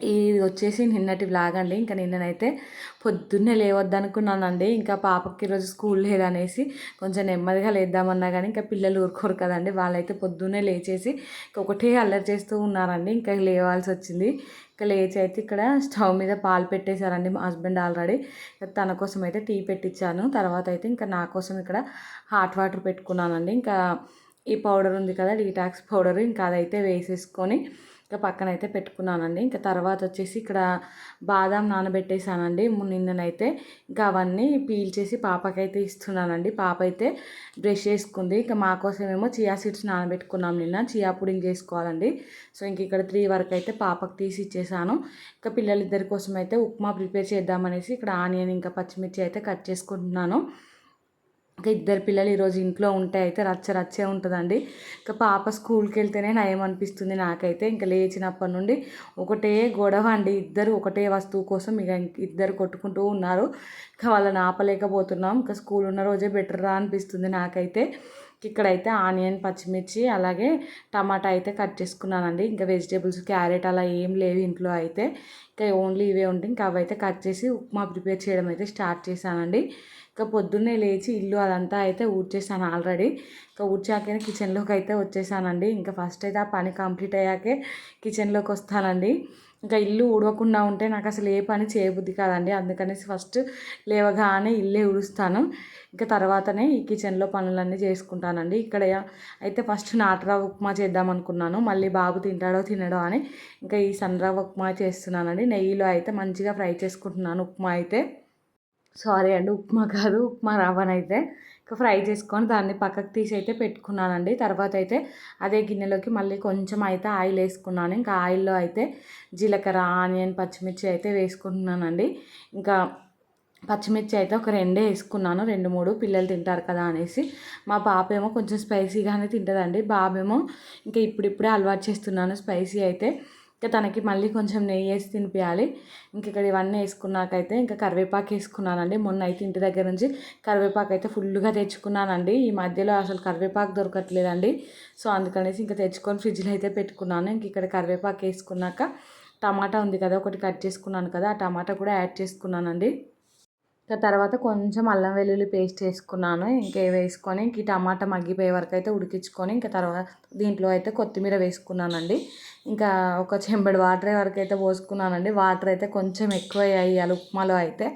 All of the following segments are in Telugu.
ఇది వచ్చేసి నిన్నటి వ్లాగ్ అండి. ఇంకా నిన్ననైతే పొద్దున్నే లేవద్దనుకున్నానండి. ఇంకా పాపకి ఈరోజు స్కూల్ లేదనేసి కొంచెం నెమ్మదిగా లేద్దామన్నా కానీ ఇంకా పిల్లలు ఊరుకోరు కదండి. వాళ్ళైతే పొద్దున్నే లేచేసి ఒకటే అల్లరి చేస్తూ ఉన్నారండి. ఇంకా లేవాల్సి వచ్చింది. ఇంకా లేచి అయితే ఇక్కడ స్టవ్ మీద పాలు పెట్టేశారండి మా హస్బెండ్ ఆల్రెడీ. తన కోసం అయితే టీ పెట్టించాను తర్వాత అయితే ఇంకా నా కోసం ఇక్కడ హాట్ వాటర్ పెట్టుకున్నానండి. ఇంకా ఈ పౌడర్ ఉంది కదా డీటాక్స్ పౌడర్. ఇంకా అదైతే వేసేసుకొని ఇంకా పక్కన అయితే పెట్టుకున్నానండి. ఇంకా తర్వాత వచ్చేసి ఇక్కడ బాదం నానబెట్టేసానండి నిన్ననైతే ఇంకా అవన్నీ పీల్ చేసి పాపకైతే ఇస్తున్నానండి. పాప అయితే బ్రష్ చేసుకుంది. ఇంకా మా కోసమేమో చియా సీడ్స్ నానబెట్టుకున్నాం నిన్న. చియా పుడింగ్ చేసుకోవాలండి. సో ఇంక ఇక్కడ త్రీ వరకు అయితే పాపకు తీసి ఇచ్చేసాను. ఇంకా పిల్లలిద్దరి కోసం అయితే ఉప్మా ప్రిపేర్ చేద్దామనేసి ఇక్కడ ఆనియన్ ఇంకా పచ్చిమిర్చి అయితే కట్ చేసుకుంటున్నాను. ఇంకా ఇద్దరు పిల్లలు ఈరోజు ఇంట్లో ఉంటే అయితే రచ్చ రచ్చే ఉంటుందండి. ఇంకా పాప స్కూల్కి వెళ్తేనే నయం అనిపిస్తుంది నాకైతే. ఇంకా లేచినప్పటి నుండి ఒకటే గొడవ అండి. ఇద్దరు ఒకటే వస్తువు కోసం ఇక ఇద్దరు కొట్టుకుంటూ ఉన్నారు. ఇంకా వాళ్ళని ఆపలేకపోతున్నాం. ఇంకా స్కూల్ ఉన్న రోజే బెటర్ రా అనిపిస్తుంది నాకైతే. ఇక్కడైతే ఆనియన్ పచ్చిమిర్చి అలాగే టమాటా అయితే కట్ చేసుకున్నానండి. ఇంకా వెజిటేబుల్స్ క్యారెట్ అలా ఏం లేవు ఇంట్లో అయితే. ఇంకా ఓన్లీ ఇవే ఉంటాయి ఇంకా అవైతే కట్ చేసి ఉప్మా ప్రిపేర్ చేయడం అయితే స్టార్ట్ చేశానండి. ఇంకా పొద్దున్నే లేచి ఇల్లు అదంతా అయితే ఊడ్చేసాను ఆల్రెడీ. ఇంకా ఊడ్చాకే కిచెన్లోకి అయితే వచ్చేసానండి. ఇంకా ఫస్ట్ అయితే ఆ పని కంప్లీట్ అయ్యాకే కిచెన్లోకి వస్తానండి. ఇంకా ఇల్లు ఊడవకుండా ఉంటే నాకు అసలు ఏ పని చేయబుద్ధి కాదండి. అందుకనేసి ఫస్ట్ లేవగానే ఇల్లే ఊడుస్తాను. ఇంకా తర్వాతనే ఈ కిచెన్లో పనులన్నీ చేసుకుంటానండి. ఇక్కడ అయితే ఫస్ట్ నాటరవ్వ ఉప్మా చేద్దాం అనుకున్నాను. మళ్ళీ బాబు తింటాడో తినడో అని ఇంకా ఈ సన్నరవ్వ ఉప్మా చేస్తున్నానండి. నెయ్యిలో అయితే మంచిగా ఫ్రై చేసుకుంటున్నాను ఉప్మా అయితే. సారీ అండి ఉప్మా కాదు ఉప్మా రవ్వనైతే. ఇంకా ఫ్రై చేసుకొని దాన్ని పక్కకు తీసి అయితే పెట్టుకున్నానండి. తర్వాత అయితే అదే గిన్నెలోకి మళ్ళీ కొంచెం అయితే ఆయిల్ వేసుకున్నాను. ఇంకా ఆయిల్లో అయితే జీలకర్ర ఆనియన్ పచ్చిమిర్చి అయితే వేసుకుంటున్నానండి. ఇంకా పచ్చిమిర్చి అయితే ఒక రెండే వేసుకున్నాను. రెండు మూడు పిల్లలు తింటారు కదా అనేసి. మా పాప ఏమో కొంచెం స్పైసీగానే తింటుందండి. బాబేమో ఇంకా ఇప్పుడిప్పుడే అలవాటు చేస్తున్నాను స్పైసీ అయితే. ఇంకా తనకి మళ్ళీ కొంచెం నెయ్యి వేసి తినిపించాలి ఇంక ఇక్కడ ఇవన్నీ వేసుకున్నాకైతే ఇంకా కరివేపాకు వేసుకున్నానండి. మొన్న అయితే ఇంటి దగ్గర నుంచి కరివేపాకు అయితే ఫుల్గా తెచ్చుకున్నానండి. ఈ మధ్యలో అసలు కరివేపాకు దొరకట్లేదండి. సో అందుకనేసి ఇంకా తెచ్చుకొని ఫ్రిడ్జ్లో అయితే పెట్టుకున్నాను. ఇంక ఇక్కడ కరివేపాకు వేసుకున్నాక టమాటా ఉంది కదా ఒకటి కట్ చేసుకున్నాను కదా ఆ టమాటా కూడా యాడ్ చేసుకున్నానండి. ఇంకా తర్వాత కొంచెం అల్లం వెల్లుల్లి పేస్ట్ వేసుకున్నాను. ఇంకా వేసుకొని ఇంక టమాటా మగ్గిపోయే వరకు అయితే ఉడికించుకొని ఇంకా తర్వాత దీంట్లో అయితే కొత్తిమీర వేసుకున్నానండి. ఇంకా ఒక చెంబడి వాటర్ వరకు అయితే పోసుకున్నానండి. వాటర్ అయితే కొంచెం ఎక్కువ అయ్యాయి ఉప్మాలో అయితే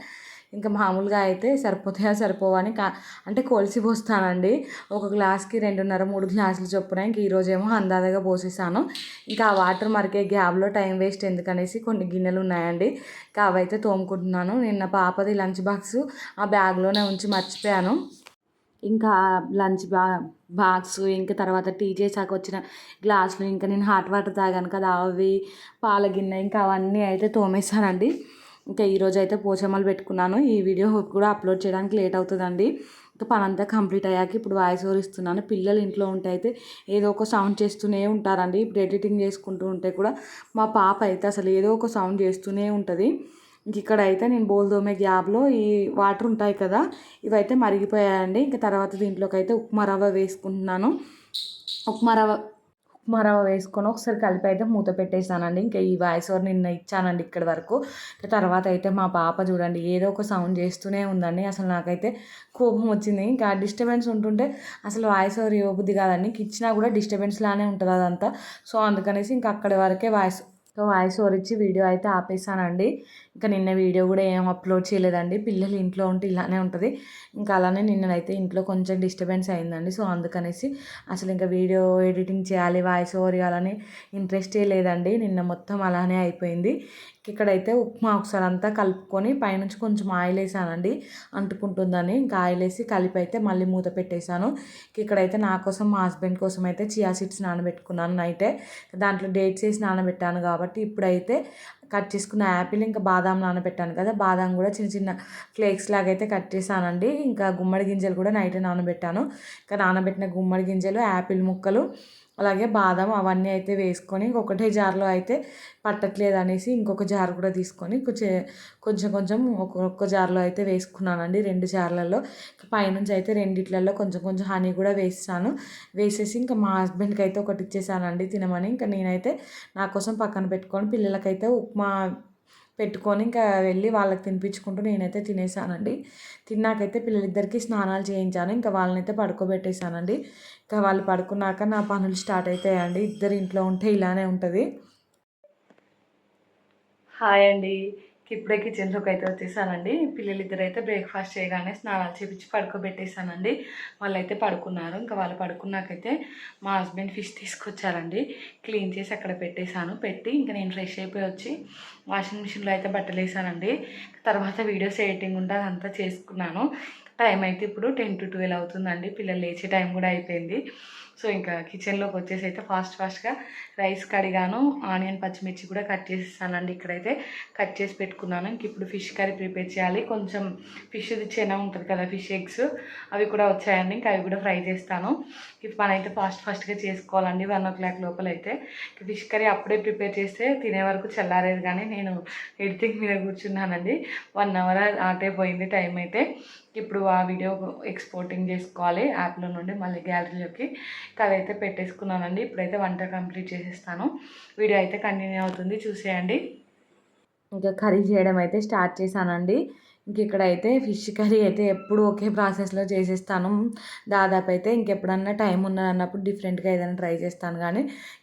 ఇంకా మామూలుగా అయితే సరిపోతాయా సరిపోవని కా అంటే కొలిసి పోస్తానండి. ఒక గ్లాస్కి రెండున్నర మూడు గ్లాసులు చొప్పున ఇంక ఈరోజేమో అందాదగా పోసేసాను. ఇంకా ఆ వాటర్ మరికే గ్యాబ్లో టైం వేస్ట్ ఎందుకనేసి కొన్ని గిన్నెలు ఉన్నాయండి. ఇంకా అవైతే తోముకుంటున్నాను. నిన్న పాపది లంచ్ బాక్స్ ఆ బ్యాగ్లోనే ఉంచి మర్చిపోయాను. ఇంకా లంచ్ బా బాక్స్ ఇంకా తర్వాత టీ చేసాక వచ్చిన గ్లాసులు ఇంకా నేను హాట్ వాటర్ తాగాను కదా అవి పాల గిన్నె ఇంకా అవన్నీ అయితే తోమేశానండి. ఇంకా ఈరోజు అయితే పోచమ్మలు పెట్టుకున్నాను. ఈ వీడియో కూడా అప్లోడ్ చేయడానికి లేట్ అవుతుందండి. ఇంకా పని అంతా కంప్లీట్ అయ్యాక ఇప్పుడు వాయిస్ ఓవర్ ఇస్తున్నాను. పిల్లలు ఇంట్లో ఉంటే అయితే ఏదో ఒక సౌండ్ చేస్తూనే ఉంటారండి. ఇప్పుడు ఎడిటింగ్ చేసుకుంటూ ఉంటే కూడా మా పాప అయితే అసలు ఏదో ఒక సౌండ్ చేస్తూనే ఉంటుంది. ఇంక ఇక్కడ అయితే నేను బోల్దోమే గ్యాబ్లో ఈ వాటర్ ఉంటాయి కదా ఇవైతే మరిగిపోయాయండి. ఇంకా తర్వాత దీంట్లోకి అయితే ఉప్మా రవ్వ వేసుకుంటున్నాను. ఉప్మా రవ్వ ఉప్మా రవ్వ వేసుకొని ఒకసారి కలిపి అయితే మూత పెట్టేసానండి ఇంకా ఈ వాయిస్ ఓవర్ నిన్న ఇచ్చానండి ఇక్కడి వరకు. తర్వాత అయితే మా పాప చూడండి ఏదో ఒక సౌండ్ చేస్తూనే ఉందండి. అసలు నాకైతే కోపం వచ్చింది. ఇంకా డిస్టర్బెన్స్ ఉంటుంటే అసలు వాయిస్ ఓవర్ ఇవ్వబుద్ధి కాదండి. ఇచ్చినా కూడా డిస్టర్బెన్స్ లానే ఉంటుంది అదంతా. సో అందుకనేసి ఇంకా అక్కడి వరకే వాయిస్ వాయిస్ ఓవర్ ఇచ్చి వీడియో అయితే ఆపేసానండి ఇంకా నిన్న వీడియో కూడా ఏం అప్లోడ్ చేయలేదండి. పిల్లలు ఇంట్లో ఉంటే ఇలానే ఉంటుంది. ఇంకా అలానే నిన్ననైతే ఇంట్లో కొంచెం డిస్టర్బెన్స్ అయిందండి. సో అందుకనేసి అసలు ఇంకా వీడియో ఎడిటింగ్ చేయాలి వాయిస్ ఓవర్ ఇవ్వాలని ఇంట్రెస్టే లేదండి. నిన్న మొత్తం అలానే అయిపోయింది. ఇక్కడైతే ఉప్మా ఒకసారి అంతా కలుపుకొని పైనుంచి కొంచెం ఆయిల్ వేసానండి. అంటుకుంటుందని ఇంకా ఆయిల్ వేసి కలిపి అయితే మళ్ళీ మూత పెట్టేశాను. ఇక్కడైతే నా కోసం మా హస్బెండ్ కోసం అయితే చియా సీడ్స్ నానబెట్టుకున్నాను నైటే. దాంట్లో డేట్స్ వేసి నానబెట్టాను కాబట్టి ఇప్పుడైతే కట్ చేసుకున్న యాపిల్ ఇంకా బాదాం నానబెట్టాను కదా బాదాం కూడా చిన్న చిన్న ఫ్లేక్స్ లాగా అయితే కట్ చేశానండి. ఇంకా గుమ్మడి గింజలు కూడా నైట్ నానబెట్టాను. ఇంకా నానబెట్టిన గుమ్మడి గింజలు యాపిల్ ముక్కలు అలాగే బాదం అవన్నీ అయితే వేసుకొని ఒకటే జార్లో అయితే పట్టట్లేదు అనేసి ఇంకొక జార్ కూడా తీసుకొని కొంచెం కొంచెం కొంచెం ఒక్కొక్క జార్లో అయితే వేసుకున్నానండి రెండు జార్లలో. పైనుంచి అయితే రెండిట్లలో కొంచెం కొంచెం హనీ కూడా వేసాను వేసేసి ఇంకా మా హస్బెండ్కి అయితే ఒకటి ఇచ్చేసానండి తినమని. ఇంకా నేనైతే నా కోసం పక్కన పెట్టుకొని పిల్లలకైతే ఉప్మా పెట్టుకొని ఇంకా వెళ్ళి వాళ్ళకి తినిపించుకుంటూ నేనైతే తినేసానండి. తిన్నాకైతే పిల్లలిద్దరికీ స్నానాలు చేయించాను. ఇంకా వాళ్ళనైతే పడుకోబెట్టేశానండి. ఇంకా వాళ్ళు పడుకున్నాక నా పనులు స్టార్ట్ అవుతాయండి ఇద్దరు ఇంట్లో ఉంటే ఇలానే ఉంటుంది. హాయ్ అండి. ఇప్పుడే కిచెన్లోకి అయితే వచ్చేసానండి. పిల్లలిద్దరు అయితే బ్రేక్ఫాస్ట్ చేయగానే స్నానాలు చేపించి పడుకోబెట్టేసానండి వాళ్ళైతే పడుకున్నారు. ఇంకా వాళ్ళు పడుకున్నాకైతే మా హస్బెండ్ ఫిష్ తీసుకొచ్చారండి. క్లీన్ చేసి అక్కడ పెట్టేశాను. పెట్టి ఇంకా నేను ఫ్రెష్ అయిపోయి వచ్చి వాషింగ్ మిషన్లో అయితే బట్టలు వేసానండి తర్వాత వీడియోస్ ఎడిటింగ్ ఉంటే అదంతా చేసుకున్నాను. టైం అయితే ఇప్పుడు టెన్ టు ట్వెల్వ్ అవుతుందండి. పిల్లలు లేచే టైం కూడా అయిపోయింది. సో ఇంకా కిచెన్లోకి వచ్చేసి అయితే ఫాస్ట్ ఫాస్ట్గా రైస్ కడిగాను. ఆనియన్ పచ్చిమిర్చి కూడా కట్ చేసేసానండి ఇక్కడైతే. కట్ చేసి పెట్టుకున్నాను. ఇంక ఇప్పుడు ఫిష్ కర్రీ ప్రిపేర్ చేయాలి. కొంచెం ఫిష్ది చేనా ఉంటుంది కదా ఫిష్ ఎగ్స్. అవి కూడా వచ్చాయండి. ఇంకా అవి కూడా ఫ్రై చేస్తాను. ఇప్పుడు మనైతే ఫాస్ట్ ఫాస్ట్గా చేసుకోవాలండి. వన్ ఓ క్లాక్ లోపల అయితే. ఫిష్ కర్రీ అప్పుడే ప్రిపేర్ చేస్తే తినే వరకు చల్లారేది కానీ నేను ఎడిటింగ్ మీద కూర్చున్నానండి. వన్ అవర్ ఆటే పోయింది టైం అయితే. ఇప్పుడు ఆ వీడియో ఎక్స్పోర్టింగ్ చేసుకోవాలి యాప్లో నుండి మళ్ళీ గ్యాలరీలోకి. అదైతే పెట్టేసుకున్నానండి. ఇప్పుడైతే వంట కంప్లీట్ చేసేస్తాను. వీడియో అయితే కంటిన్యూ అవుతుంది. చూసేయండి. ఇంకా కర్రీ చేయడం అయితే స్టార్ట్ చేశానండి. ఇంక ఇక్కడైతే ఫిష్ కర్రీ అయితే ఎప్పుడు ఒకే ప్రాసెస్లో చేసేస్తాను. దాదాపు అయితే ఇంకెప్పుడన్నా టైం ఉన్నదన్నప్పుడు డిఫరెంట్గా ఏదైనా ట్రై చేస్తాను. కానీ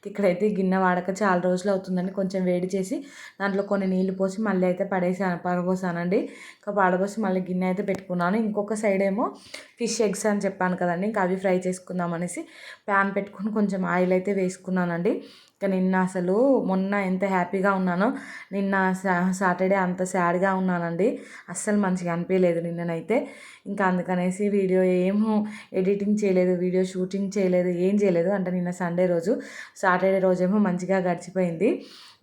ఇక్కడైతే గిన్నె వాడక చాలా రోజులు అవుతుందని కొంచెం వేడి చేసి దాంట్లో కొన్ని నీళ్ళు పోసి మళ్ళీ అయితే పడేసాను పడబోసానండి ఇంకా పడబోసి మళ్ళీ గిన్నె అయితే పెట్టుకున్నాను. ఇంకొక సైడ్ ఏమో ఫిష్ ఎగ్స్ అని చెప్పాను కదండి. ఇంకా అవి ఫ్రై చేసుకుందాం అనేసి ప్యాన్ పెట్టుకుని కొంచెం ఆయిల్ అయితే వేసుకున్నానండి. ఇంకా నిన్న అసలు మొన్న ఎంత హ్యాపీగా ఉన్నానో నిన్న సాటర్డే అంత సాడ్గా ఉన్నానండి. అస్సలు మంచిగా అనిపించలేదు నిన్ననైతే. ఇంకా అందుకనేసి వీడియో ఏమో ఎడిటింగ్ చేయలేదు వీడియో షూటింగ్ చేయలేదు ఏం చేయలేదు. అంటే నిన్న సండే రోజు సాటర్డే రోజేమో మంచిగా గడిచిపోయింది.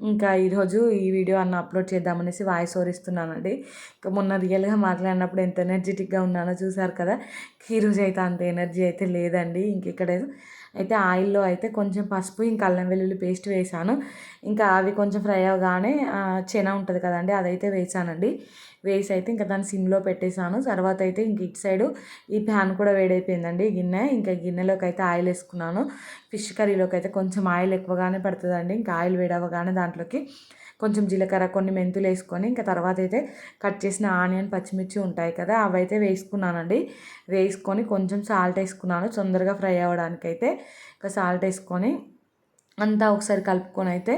ఇంకా ఈరోజు ఈ వీడియో అన్న అప్లోడ్ చేద్దామనేసి వాయిస్ ఓవర్ ఇస్తున్నానండి. ఇంకా మొన్న రియల్గా మాట్లాడినప్పుడు ఎంత ఎనర్జెటిక్గా ఉన్నానో చూసారు కదా? ఈరోజు అయితే అంత ఎనర్జీ అయితే లేదండి. ఇంక ఇక్కడ అయితే ఆయిల్లో అయితే కొంచెం పసుపు ఇంకా అల్లం వెల్లుల్లి పేస్ట్ వేసాను. ఇంకా అవి కొంచెం ఫ్రై అవగానే చెన ఉంటుంది కదండి అదైతే వేసానండి. వేసి అయితే ఇంకా దాన్ని సిమ్లో పెట్టేశాను తర్వాత అయితే ఇంక ఇటు సైడు ఈ ప్యాన్ కూడా వేడైపోయిందండి గిన్నె. ఇంకా గిన్నెలోకి అయితే ఆయిల్ వేసుకున్నాను. ఫిష్ కర్రీలోకి అయితే కొంచెం ఆయిల్ ఎక్కువగానే పడుతుందండి. ఇంకా ఆయిల్ వేడవగానే దాంట్లోకి కొంచెం జీలకర్ర కొన్ని మెంతులు వేసుకొని ఇంకా తర్వాత అయితే కట్ చేసిన ఆనియన్ పచ్చిమిర్చి ఉంటాయి కదా అవి అయితే వేసుకున్నానండి. వేసుకొని కొంచెం సాల్ట్ వేసుకున్నాను. తొందరగా ఫ్రై అవ్వడానికైతే ఇంకా సాల్ట్ వేసుకొని అంతా ఒకసారి కలుపుకొని అయితే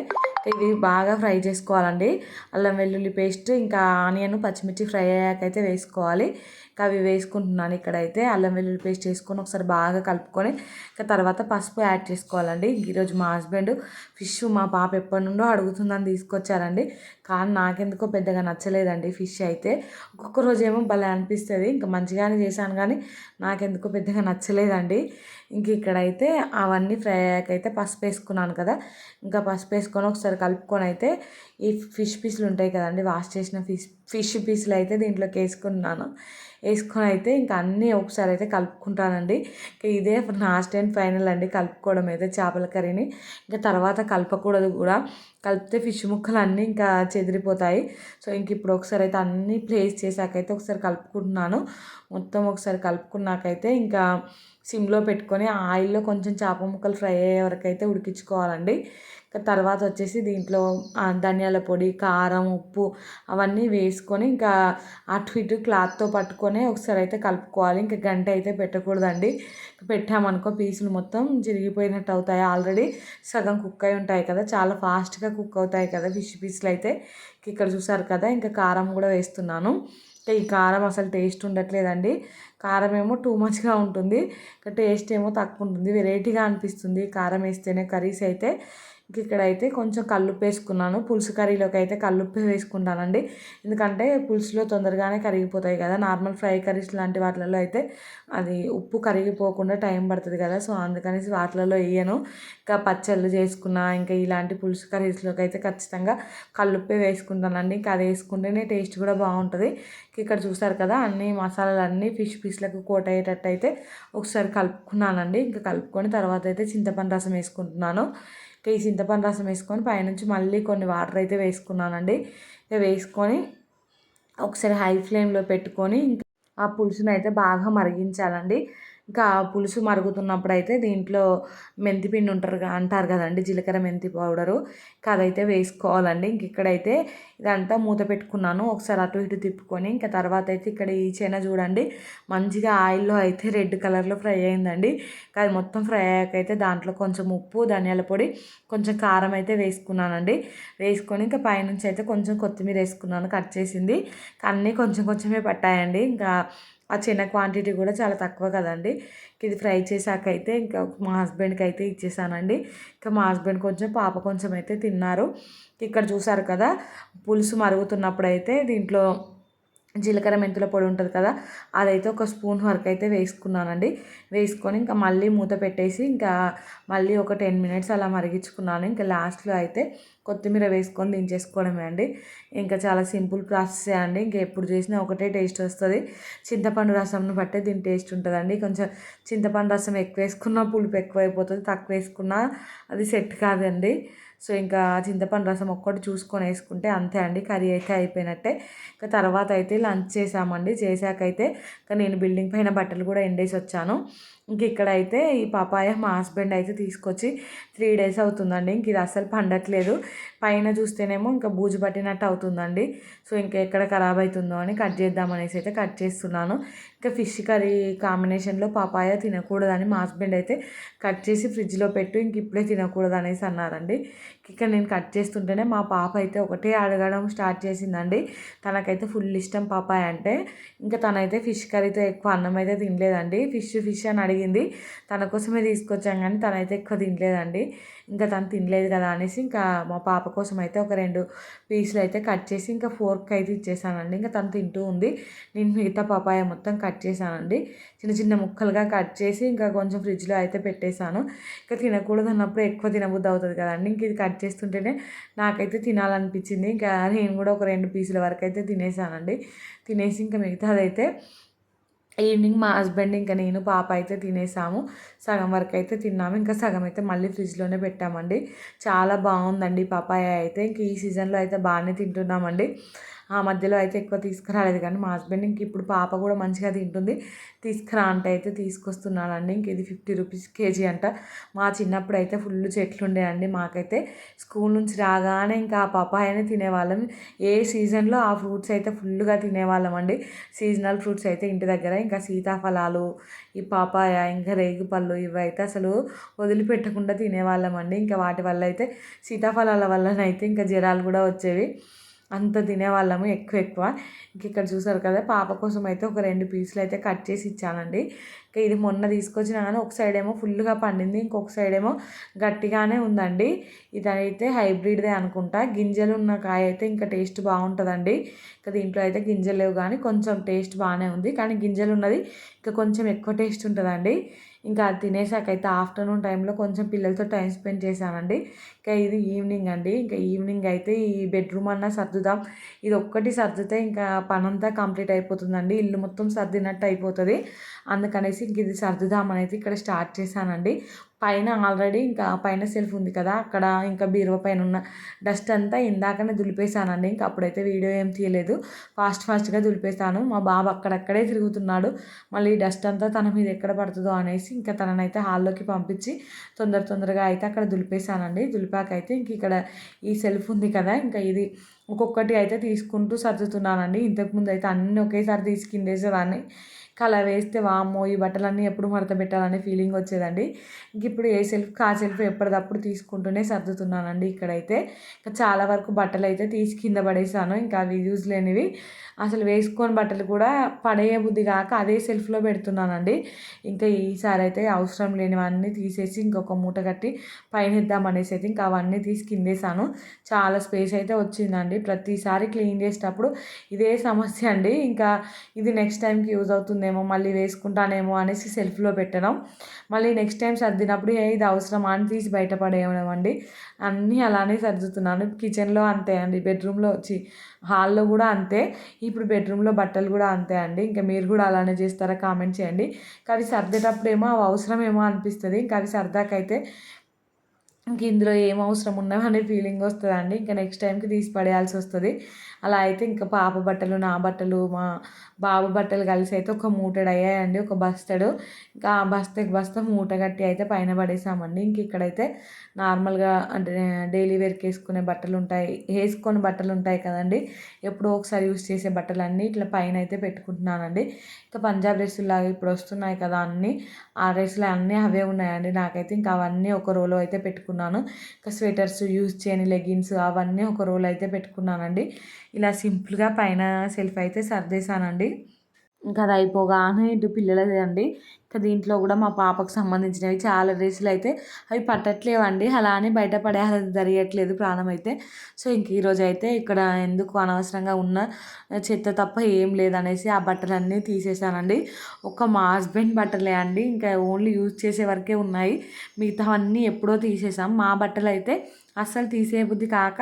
ఇవి బాగా ఫ్రై చేసుకోవాలండి. అల్లం వెల్లుల్లి పేస్ట్ ఇంకా ఆనియన్ పచ్చిమిర్చి ఫ్రై అయ్యాకైతే వేసుకోవాలి. అవి వేసుకుంటున్నాను ఇక్కడైతే. అల్లం వెల్లుల్లి పేస్ట్ వేసుకొని ఒకసారి బాగా కలుపుకొని ఇంకా తర్వాత పసుపు యాడ్ చేసుకోవాలండి. ఈరోజు మా హస్బెండ్ ఫిష్ మా పాప ఎప్పటి నుండో అడుగుతుందని తీసుకొచ్చారండి. కానీ నాకెందుకో పెద్దగా నచ్చలేదండి ఫిష్ అయితే. ఒక్కొక్క రోజు ఏమో భలే అనిపిస్తుంది. ఇంకా మంచిగానే చేశాను కానీ నాకెందుకో పెద్దగా నచ్చలేదండి. ఇంక ఇక్కడైతే అవన్నీ ఫ్రై అయ్యాకైతే పసుపు వేసుకున్నాను కదా ఇంకా పసుపు వేసుకొని ఒకసారి కలుపుకొని అయితే ఈ ఫిష్ పీసులు ఉంటాయి కదండి వాష్ చేసిన ఫిష్ ఫిష్ పీసులు అయితే దీంట్లోకి వేసుకున్నాను. వేసుకొని అయితే ఇంకా అన్నీ ఒకసారి అయితే కలుపుకుంటానండి. ఇంకా ఇదే లాస్ట్ అండ్ ఫైనల్ అండి కలుపుకోవడం అయితే చేపల కర్రీని. ఇంకా తర్వాత కలపకూడదు కూడా. కలిపితే ఫిష్ ముక్కలు అన్నీ ఇంకా చెదిరిపోతాయి. సో ఇంక ఇప్పుడు ఒకసారి అయితే అన్నీ ప్లేస్ చేశాకైతే ఒకసారి కలుపుకుంటున్నాను. మొత్తం ఒకసారి కలుపుకున్నాకైతే ఇంకా సిమ్లో పెట్టుకొని ఆయిల్లో కొంచెం చేప ముక్కలు ఫ్రై అయ్యే వరకు అయితే ఉడికించుకోవాలండి. ఇంకా తర్వాత వచ్చేసి దీంట్లో ధనియాల పొడి కారం ఉప్పు అవన్నీ వేసుకొని ఇంకా అటు ఇటు క్లాత్తో పట్టుకొని ఒకసారి అయితే కలుపుకోవాలి. ఇంకా గంట అయితే పెట్టకూడదండి. పెట్టామనుకో పీసులు మొత్తం చిరిగిపోయినట్టు అవుతాయి ఆల్రెడీ. సగం కుక్ అయి ఉంటాయి కదా చాలా ఫాస్ట్గా కుక్ అవుతాయి కదా ఫిష్ పీసులు అయితే. ఇక్కడ చూసారు కదా ఇంకా కారం కూడా వేస్తున్నాను. ఈ కారం అసలు టేస్ట్ ఉండట్లేదండి. కారం ఏమో టూ మచ్గా ఉంటుంది. టేస్ట్ ఏమో తక్కువ ఉంటుంది. వెరైటీగా అనిపిస్తుంది. కారం వేస్తేనే కర్రీస్ అయితే. ఇక్కడ అయితే కొంచెం కల్లుప్పు వేసుకున్నాను పులుసు కర్రీలోకి అయితే కల్లుప్పు వేసుకుంటానండి. ఎందుకంటే పులుసులో తొందరగానే కరిగిపోతాయి కదా. నార్మల్ ఫ్రై కర్రీస్ లాంటి వాటిలలో అయితే అది ఉప్పు కరిగిపోకుండా టైం పడుతుంది కదా. సో అందుకనేసి వాటిలలో వేయను. ఇంకా పచ్చళ్ళు చేసుకున్నా ఇంకా ఇలాంటి పులుసు కర్రీస్లోకి అయితే ఖచ్చితంగా కల్లుప్పే వేసుకుంటానండి. ఇంకా అది వేసుకుంటేనే టేస్ట్ కూడా బాగుంటుంది. ఇక్కడ చూసారు కదా అన్ని మసాలాలు అన్నీ ఫిష్ పీస్లకు కోట్ అయ్యేటట్టు అయితే ఒకసారి కలుపుకున్నానండి. ఇంకా కలుపుకొని తర్వాత అయితే చింతపండు రసం వేసుకుంటున్నాను. ఇంకా ఈ చింతపండు రసం వేసుకొని పైనుంచి మళ్ళీ కొన్ని వాటర్ అయితే వేసుకున్నానండి. ఇక వేసుకొని ఒకసారి హై ఫ్లేమ్లో పెట్టుకొని ఇంకా ఆ పులుసును అయితే బాగా మరిగించాలండి. ఇంకా పులుసు మరుగుతున్నప్పుడు అయితే దీంట్లో మెంతిపిండి ఉంటారు అంటారు కదండి జీలకర్ర మెంతి పౌడరు. ఇంకా అదైతే వేసుకోవాలండి. ఇంక ఇక్కడైతే ఇదంతా మూత పెట్టుకున్నాను. ఒకసారి అటు ఇటు తిప్పుకొని ఇంకా తర్వాత అయితే ఇక్కడ ఈ చెన చూడండి మంచిగా ఆయిల్లో అయితే రెడ్ కలర్లో ఫ్రై అయిందండి. అది మొత్తం ఫ్రై అయ్యాక అయితే దాంట్లో కొంచెం ఉప్పు ధనియాల పొడి కొంచెం కారం అయితే వేసుకున్నానండి. వేసుకొని ఇంకా పైనుంచి అయితే కొంచెం కొత్తిమీర వేసుకున్నాను కట్ చేసింది. అన్నీ కొంచెం కొంచెమే పట్టాయండి. ఇంకా ఆ చిన్న క్వాంటిటీ కూడా చాలా తక్కువ కదండి. ఇది ఫ్రై చేశాక అయితే ఇంకా మా హస్బెండ్కి అయితే ఇచ్చేసానండి. ఇంకా మా హస్బెండ్ కొంచెం పాప కొంచెం అయితే తిన్నారు. ఇక్కడ చూసారు కదా పులుసు మరుగుతున్నప్పుడు అయితే దీంట్లో జీలకర్ర మెంతుల పొడి ఉంటుంది కదా అదైతే ఒక స్పూన్ వరకు అయితే వేసుకున్నానండి. వేసుకొని ఇంకా మళ్ళీ మూత పెట్టేసి ఇంకా మళ్ళీ ఒక టెన్ మినిట్స్ అలా మరిగించుకున్నాను. ఇంకా లాస్ట్లో అయితే కొత్తిమీర వేసుకొని దించేసుకోవడమే అండి. ఇంకా చాలా సింపుల్ ప్రాసెస్ అండి. ఇంకా ఎప్పుడు చేసినా ఒకటే టేస్ట్ వస్తుంది. చింతపండు రసంను బట్టే దీని టేస్ట్ ఉంటుందండి. కొంచెం చింతపండు రసం ఎక్కువ వేసుకున్నా పులుపు ఎక్కువ అయిపోతుంది. తక్కువ వేసుకున్నా అది సెట్ కాదండి. సో ఇంకా చింతపండు రసం ఒక్కటి చూసుకొని వేసుకుంటే అంతే అండి. కర్రీ అయితే అయిపోయినట్టే. ఇంకా తర్వాత అయితే లంచ్ చేసామండి. చేశాకైతే ఇంకా నేను బిల్డింగ్ పైన బట్టలు కూడా ఎండేసి వచ్చాను. ఇంక ఇక్కడైతే ఈ పాపాయ మా హస్బెండ్ అయితే తీసుకొచ్చి త్రీ డేస్ అవుతుందండి. ఇంక ఇది అస్సలు పండట్లేదు. పైన చూస్తేనేమో ఇంకా బూజు పట్టినట్టు అవుతుందండి. సో ఇంకా ఎక్కడ ఖరాబ్ అవుతుందో అని కట్ చేద్దామనేసి అయితే కట్ చేస్తున్నాను. ఇంకా ఫిష్ కర్రీ కాంబినేషన్లో పాపాయ తినకూడదని మా హస్బెండ్ అయితే కట్ చేసి ఫ్రిడ్జ్లో పెట్టు ఇంక ఇప్పుడే తినకూడదు అనేసి అన్నారండి. ఇక్కడ నేను కట్ చేస్తుంటేనే మా పాప అయితే ఒకటే అడగడం స్టార్ట్ చేసిందండి. తనకైతే ఫుల్ ఇష్టం పాపాయ్ అంటే. ఇంకా తనైతే ఫిష్ కర్రీతో ఎక్కువ అన్నం అయితే తినలేదండి. ఫిష్ ఫిష్ అని అడిగింది. తన కోసమే తీసుకొచ్చాం కానీ తనైతే ఎక్కువ తినలేదండి. ఇంకా తను తినలేదు కదా అనేసి ఇంకా మా పాప కోసం అయితే ఒక రెండు పీసులు అయితే కట్ చేసి ఇంకా ఫోర్క్ అయితే ఇచ్చేసానండి. ఇంకా తను తింటూ ఉంది. నేను మిగతా పపాయ మొత్తం కట్ చేశానండి. చిన్న చిన్న ముక్కలుగా కట్ చేసి ఇంకా కొంచెం ఫ్రిడ్జ్లో అయితే పెట్టేశాను. ఇంకా తినకూడదు అన్నప్పుడు ఎక్కువ తినబుద్ధి అవుతుంది కదండి. ఇంక ఇది కట్ చేస్తుంటేనే నాకైతే తినాలనిపించింది. ఇంకా నేను కూడా ఒక రెండు పీసుల వరకు అయితే తినేసానండి తినేసి ఇంకా మిగతాదైతే ఈవినింగ్ మా హస్బెండ్ ఇంకా నేను పాప అయితే తినేసాము. సగం వరకు అయితే తిన్నాము. ఇంకా సగం అయితే మళ్ళీ ఫ్రిడ్జ్లోనే పెట్టామండి. చాలా బాగుందండి పాపాయ అయితే. ఇంక ఈ సీజన్లో అయితే బాగానే తింటున్నామండి. ఆ మధ్యలో అయితే ఎక్కువ తీసుకురాలేదు కానీ మా హస్బెండ్ ఇంక ఇప్పుడు పాప కూడా మంచిగా తింటుంది. తీసుకురా అంటే అయితే తీసుకొస్తున్నానండి. ఇంక ఇది ఫిఫ్టీ రూపీస్ కేజీ అంట. మా చిన్నప్పుడు అయితే ఫుల్ చెట్లు ఉండేయండి మాకైతే స్కూల్ నుంచి రాగానే ఇంకా ఆ పపాయనే తినేవాళ్ళం. ఏ సీజన్లో ఆ ఫ్రూట్స్ అయితే ఫుల్గా తినేవాళ్ళం అండి. సీజనల్ ఫ్రూట్స్ అయితే ఇంటి దగ్గర ఇంకా సీతాఫలాలు ఈ పాపాయ ఇంకా రేగుపళ్ళు ఇవి అయితే అసలు వదిలిపెట్టకుండా తినేవాళ్ళం అండి. ఇంకా వాటి వల్ల అయితే సీతాఫలాల వల్లనైతే ఇంకా జ్వరాలు కూడా వచ్చేవి. అంత తినేవాళ్ళము ఎక్కువ ఎక్కువ. ఇంక ఇక్కడ చూసారు కదా పాప కోసం అయితే ఒక రెండు పీసులు అయితే కట్ చేసి ఇచ్చానండి. ఇంకా ఇది మొన్న తీసుకొచ్చిన కానీ ఒక సైడ్ ఏమో ఫుల్గా పండింది ఇంకొక సైడ్ ఏమో గట్టిగానే ఉందండి. ఇదైతే హైబ్రిడ్దే అనుకుంటా. గింజలు ఉన్న కాయ అయితే ఇంకా టేస్ట్ బాగుంటుందండి. ఇంకా దీంట్లో అయితే గింజలు లేవు కానీ కొంచెం టేస్ట్ బాగానే ఉంది. కానీ గింజలు ఉన్నది ఇంకా కొంచెం ఎక్కువ టేస్ట్ ఉంటుందండి. ఇంకా అది తినేసాక అయితే ఆఫ్టర్నూన్ టైంలో కొంచెం పిల్లలతో టైం స్పెండ్ చేశానండి ఇంకా ఇది ఈవినింగ్ అండి. ఇంకా ఈవినింగ్ అయితే ఈ బెడ్రూమ్ అన్నా సర్దుదాం. ఇది ఒక్కటి సర్దితే ఇంకా పనంతా కంప్లీట్ అయిపోతుందండి. ఇల్లు మొత్తం సర్దినట్టు అయిపోతుంది. అందుకనేసి ఇంక ఇది సర్దుదాం అయితే ఇక్కడ స్టార్ట్ చేశానండి. పైన ఆల్రెడీ ఇంకా పైన సెల్ఫ్ ఉంది కదా అక్కడ ఇంకా బీరువా పైన ఉన్న డస్ట్ అంతా ఇందాకనే దులిపేశానండి. ఇంకా అప్పుడైతే వీడియో ఏం తీయలేదు. ఫాస్ట్ ఫాస్ట్గా దులిపేశాను. మా బాబు అక్కడక్కడే తిరుగుతున్నాడు. మళ్ళీ డస్ట్ అంతా తన మీద ఎక్కడ పడుతుందో అనేసి ఇంకా తననైతే హాల్లోకి పంపించి తొందర తొందరగా అయితే అక్కడ దులిపేశానండి. దులిపాక అయితే ఇంక ఇక్కడ ఈ సెల్ఫ్ ఉంది కదా ఇంకా ఇది ఒక్కొక్కటి అయితే తీసుకుంటూ సర్దుతున్నానండి. ఇంతకుముందు అయితే అన్నీ ఒకేసారి తీసి కిందేసేదాన్ని కల వేస్తే వామ్మో ఈ బట్టలన్నీ ఎప్పుడు మడత పెట్టాలనే ఫీలింగ్ వచ్చేదండి. ఇంక ఇప్పుడు ఏ సెల్ఫ్ కా సెల్ఫ్ ఎప్పటిదప్పుడు తీసుకుంటూనే సర్దుతున్నానండి ఇక్కడైతే. ఇంకా చాలా వరకు బట్టలు అయితే తీసి కింద పడేసాను ఇంకా అవి యూజ్ లేనివి. అసలు వేసుకొని బట్టలు కూడా పడేయ బుద్ధి కాక అదే సెల్ఫ్లో పెడుతున్నానండి. ఇంకా ఈసారి అయితే అవసరం లేనివన్నీ తీసేసి ఇంకొక మూట కట్టి పైన ఇద్దామనేసి అయితే ఇంకా అవన్నీ తీసి కిందేసాను చాలా స్పేస్ అయితే వచ్చిందండి. ప్రతిసారి క్లీన్ చేసేటప్పుడు ఇదే సమస్య అండి. ఇంకా ఇది నెక్స్ట్ టైంకి యూజ్ అవుతుందేమో మళ్ళీ వేసుకుంటానేమో అనేసి సెల్ఫ్లో పెట్టడం. మళ్ళీ నెక్స్ట్ టైం సర్దినప్పుడు ఏ ఇది అవసరమా అని తీసి బయటపడేయడం అండి అన్నీ అలానే సర్దుతున్నాను. కిచెన్లో అంతే అండి. బెడ్రూమ్లో వచ్చి హాల్లో కూడా అంతే. ఇప్పుడు బెడ్రూమ్లో బట్టలు కూడా అంతే అండి. ఇంకా మీరు కూడా అలానే చేస్తారా కామెంట్ చేయండి. కానీ సర్దేటప్పుడు ఏమో అవి అవసరమేమో అనిపిస్తుంది. ఇంకా అవి సర్దాకైతే ఇంక ఇందులో ఏం అవసరం ఉన్నావు అనే ఫీలింగ్ వస్తుందండి. ఇంకా నెక్స్ట్ టైంకి తీసి పడేయాల్సి వస్తుంది. అలా అయితే ఇంకా పాప బట్టలు నా బట్టలు మా బాబు బట్టలు కలిసి అయితే ఒక మూటడు అయ్యాయండి ఒక బస్తడు. ఇంకా ఆ బస్తకి బస్త మూట కట్టి అయితే పైన పడేసామండి. ఇంక ఇక్కడైతే నార్మల్గా అంటే డైలీ వేర్కి వేసుకునే బట్టలు ఉంటాయి వేసుకొని బట్టలు ఉంటాయి కదండి. ఎప్పుడో ఒకసారి యూస్ చేసే బట్టలన్నీ ఇట్లా పైన అయితే పెట్టుకుంటున్నానండి. ఇంకా పంజాబ్ డ్రెస్సులు లాగా ఇప్పుడు వస్తున్నాయి కదా అన్నీ ఆ డ్రెస్సులు అన్నీ అవే ఉన్నాయండి. నాకైతే ఇంకా అవన్నీ ఒక రోలో అయితే పెట్టుకున్నాను. ఇంకా స్వెటర్స్ యూస్ చేయని లెగిన్స్ అవన్నీ ఒక రోల్ అయితే పెట్టుకున్నానండి. ఇలా సింపుల్గా పైన సెల్ఫ్ అయితే సర్దేశానండి. ఇంకా అది అయిపోగానే ఇటు పిల్లలదే అండి దీంట్లో కూడా మా పాపకు సంబంధించినవి చాలా డ్రెస్సులు అయితే అవి పట్టట్లేవండి. అలా అని బయట పడే జరిగట్లేదు ప్రాణం అయితే. సో ఇంక ఈరోజు అయితే ఇక్కడ ఎందుకు అనవసరంగా ఉన్న చెత్త తప్ప ఏం లేదనేసి ఆ బట్టలన్నీ తీసేసానండి. ఒక మా హస్బెండ్ బట్టలే అండి. ఇంకా ఓన్లీ యూజ్ చేసే వరకే ఉన్నాయి. మిగతావన్నీ ఎప్పుడో తీసేసాం. మా బట్టలు అయితే అస్సలు తీసేయబుద్ధి కాక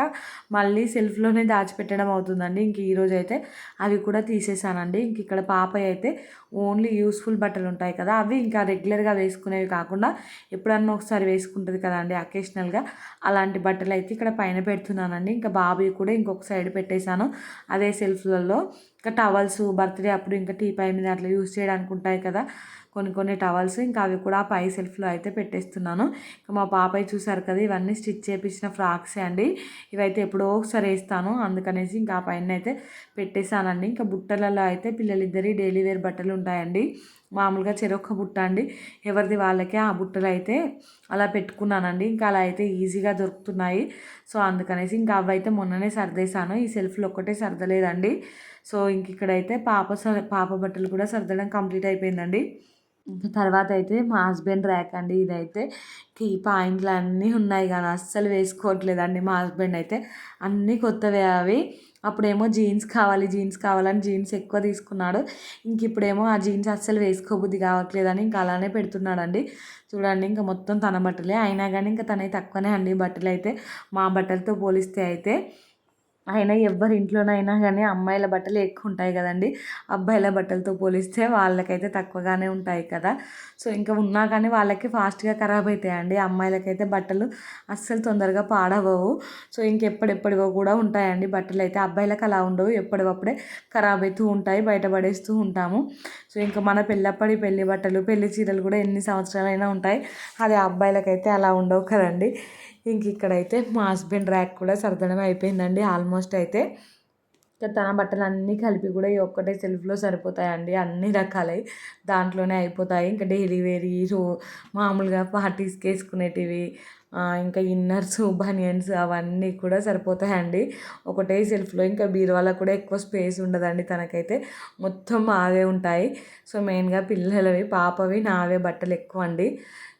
మళ్ళీ సెల్ఫ్లోనే దాచిపెట్టడం అవుతుందండి. ఇంక ఈరోజు అయితే అవి కూడా తీసేసానండి. ఇంక ఇక్కడ పాప అయితే ఓన్లీ యూస్ఫుల్ బట్టలు ఉంటాయి కదా అవి ఇంకా రెగ్యులర్గా వేసుకునేవి కాకుండా ఎప్పుడన్నా ఒకసారి వేసుకుంటుంది కదండి అకేషనల్గా అలాంటి బట్టలు అయితే ఇక్కడ పైన పెడుతున్నానండి. ఇంకా బాబీ కూడా ఇంకొక సైడ్ పెట్టేశాను. అదే సెల్ఫ్లలో. ఇంకా టవల్స్ బర్త్డే అప్పుడు ఇంకా టీ పై మీద అట్లా యూస్ చేయడానికి ఉంటాయి కదా. కొన్ని కొన్ని టవల్స్ ఇంకా అవి కూడా పై సెల్ఫ్లో అయితే పెట్టేస్తున్నాను. ఇంకా మా పాపయ్య చూసారు కదా ఇవన్నీ స్టిచ్ చేపించిన ఫ్రాక్సే అండి. ఇవైతే ఎప్పుడో ఒకసారి వేస్తాను. అందుకనేసి ఇంకా పైన అయితే పెట్టేశానండి. ఇంకా బుట్టలలో అయితే పిల్లలిద్దరి డైలీ వేర్ బట్టలు ఉంటాయండి. మామూలుగా చెరొక్క బుట్ట అండి. ఎవరిది వాళ్ళకే ఆ బుట్టలు అయితే అలా పెట్టుకున్నానండి. ఇంకా అలా అయితే ఈజీగా దొరుకుతున్నాయి. సో అందుకనేసి ఇంకా అవి అయితే మొన్ననే సర్దేశాను. ఈ సెల్ఫ్లో ఒక్కటే సర్దలేదండి. సో ఇంక ఇక్కడైతే పాప పాప బట్టలు కూడా సర్దడం కంప్లీట్ అయిపోయిందండి. ఇంకా తర్వాత అయితే మా హస్బెండ్ ర్యాక్ అండి ఇదైతే. కీ పాయింట్లు అన్నీ ఉన్నాయి కానీ అస్సలు వేసుకోవట్లేదండి మా హస్బెండ్ అయితే. అన్నీ కొత్తవే అవి. అప్పుడేమో జీన్స్ కావాలి జీన్స్ కావాలని జీన్స్ ఎక్కువ తీసుకున్నాడు. ఇంక ఇప్పుడేమో ఆ జీన్స్ అస్సలు వేసుకోబుద్ధి కావట్లేదని ఇంకా అలానే పెడుతున్నాడండి. చూడండి ఇంకా మొత్తం తన బట్టలే. అయినా కానీ ఇంకా తనైతే తక్కువనే అండి బట్టలు అయితే మా బట్టలతో పోలిస్తే అయితే అయినా ఎవరి ఇంట్లోనైనా కానీ అమ్మాయిల బట్టలు ఎక్కువ ఉంటాయి కదండి. అబ్బాయిల బట్టలతో పోలిస్తే వాళ్ళకైతే తక్కువగానే ఉంటాయి కదా. సో ఇంకా ఉన్నా కానీ వాళ్ళకి ఫాస్ట్గా ఖరాబ్ అవుతాయండి అమ్మాయిలకైతే బట్టలు అస్సలు తొందరగా పాడవవు సో ఇంకెప్పుడెప్పటివో కూడా ఉంటాయండి బట్టలు అయితే అబ్బాయిలకు అలా ఉండవు. ఎప్పటికప్పుడే ఖరాబ్ అవుతూ ఉంటాయి బయటపడేస్తూ ఉంటాము. సో ఇంకా మన పెళ్ళప్పటి పెళ్ళి బట్టలు పెళ్ళి చీరలు కూడా ఎన్ని సంవత్సరాలైనా ఉంటాయి. అది అబ్బాయిలకైతే అలా ఉండవు కదండి. ఇంక ఇక్కడైతే మా హస్బెండ్ ర్యాక్ కూడా సర్దడం అయిపోయిందండి. ఆల్మోస్ట్ అయితే ఇంకా తన బట్టలు అన్నీ కలిపి కూడా ఈ ఒక్కటే సెల్ఫ్లో సరిపోతాయండి. అన్ని రకాలై దాంట్లోనే అయిపోతాయి. ఇంకా డైలీ వేరీ మామూలుగా పార్టీస్కి వేసుకునేటివి ఇంకా ఇన్నర్స్ బనియన్స్ అవన్నీ కూడా సరిపోతాయండి. ఒకటే సెల్ఫ్లో ఇంకా బీరువాలో కూడా ఎక్కువ స్పేస్ ఉండదండి తనకైతే. మొత్తం అవే ఉంటాయి. సో మెయిన్గా పిల్లలవి పాపవి నావే బట్టలు ఎక్కువ అండి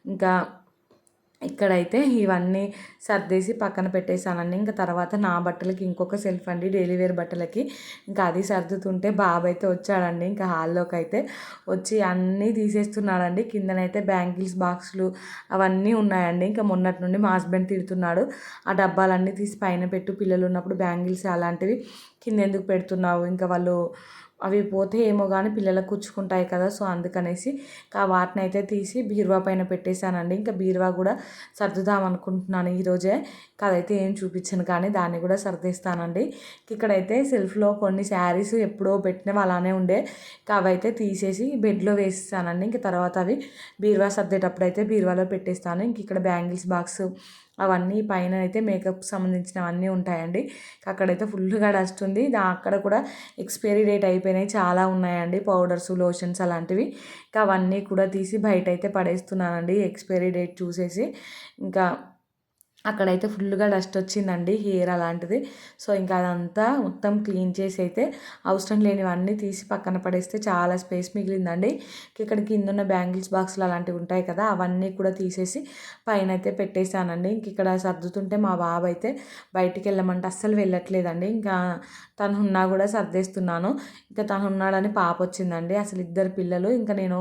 ఇంకా ఇక్కడైతే ఇవన్నీ సర్దేసి పక్కన పెట్టేశానండి. ఇంకా తర్వాత నా బట్టలకి ఇంకొక సెల్ఫ్ అండి డైలీ వేర్ బట్టలకి. ఇంకా అది సర్దుతుంటే బాబు అయితే వచ్చాడండి. ఇంకా హాల్లోకి అయితే వచ్చి అన్నీ తీసేస్తున్నాడండి. కిందనైతే బ్యాంగిల్స్ బాక్సులు అవన్నీ ఉన్నాయండి. ఇంకా మొన్నటి నుండి మా హస్బెండ్ తిడుతున్నాడు. ఆ డబ్బాలన్నీ తీసి పైన పెట్టు పిల్లలు ఉన్నప్పుడు బ్యాంగిల్స్ అలాంటివి కింద ఎందుకు పెడుతున్నావు? ఇంకా వాళ్ళు అవి పోతే ఏమో కానీ పిల్లలకు కుచ్చుకుంటాయి కదా సో అందుకనేసి ఆ వాటిని అయితే తీసి బీరువా పైన పెట్టేశానండి. ఇంకా బీరువా కూడా సర్దుదాం అనుకుంటున్నాను ఈరోజే అదైతే ఏం చూపించను కానీ దాన్ని కూడా సర్దేస్తానండి. ఇక్కడైతే సెల్ఫ్లో కొన్ని శారీస్ ఎప్పుడో పెట్టినవి అలానే ఉండే. అవైతే తీసేసి బెడ్లో వేసేసానండి ఇంక తర్వాత అవి బీరువా సర్దేటప్పుడు అయితే బీరువాలో పెట్టేస్తాను. ఇంక ఇక్కడ బ్యాంగిల్స్ బాక్స్ అవన్నీ పైన అయితే మేకప్ సంబంధించినవన్నీ ఉంటాయండి. అక్కడైతే ఫుల్గా డస్ట్ ఉంది. దా అక్కడ కూడా ఎక్స్పైరీ డేట్ అయిపోయినాయి. చాలా ఉన్నాయండి. పౌడర్స్ లోషన్స్ అలాంటివి. ఇంకా అవన్నీ కూడా తీసి బయట అయితే పడేస్తున్నానండి. ఎక్స్పైరీ డేట్ చూసేసి. ఇంకా అక్కడైతే ఫుల్గా డస్ట్ వచ్చిందండి హెయిర్ అలాంటిది. సో ఇంకా అదంతా మొత్తం క్లీన్ చేసి అయితే అవసరం లేనివన్నీ తీసి పక్కన పడేస్తే చాలా స్పేస్ మిగిలిందండి. ఇక్కడ కింద ఉన్న బ్యాంగిల్స్ బాక్స్లు అలాంటివి ఉంటాయి కదా అవన్నీ కూడా తీసేసి పైన అయితే పెట్టేశానండి. ఇంక ఇక్కడ సర్దుతుంటే మా బాబు అయితే బయటికి వెళ్ళమంటే అస్సలు వెళ్ళట్లేదండి. ఇంకా తను ఉన్నా కూడా సర్దేస్తున్నాను. ఇంకా తను ఉన్నాడని పాప వచ్చిందండి. అసలు ఇద్దరు పిల్లలు ఇంకా నేను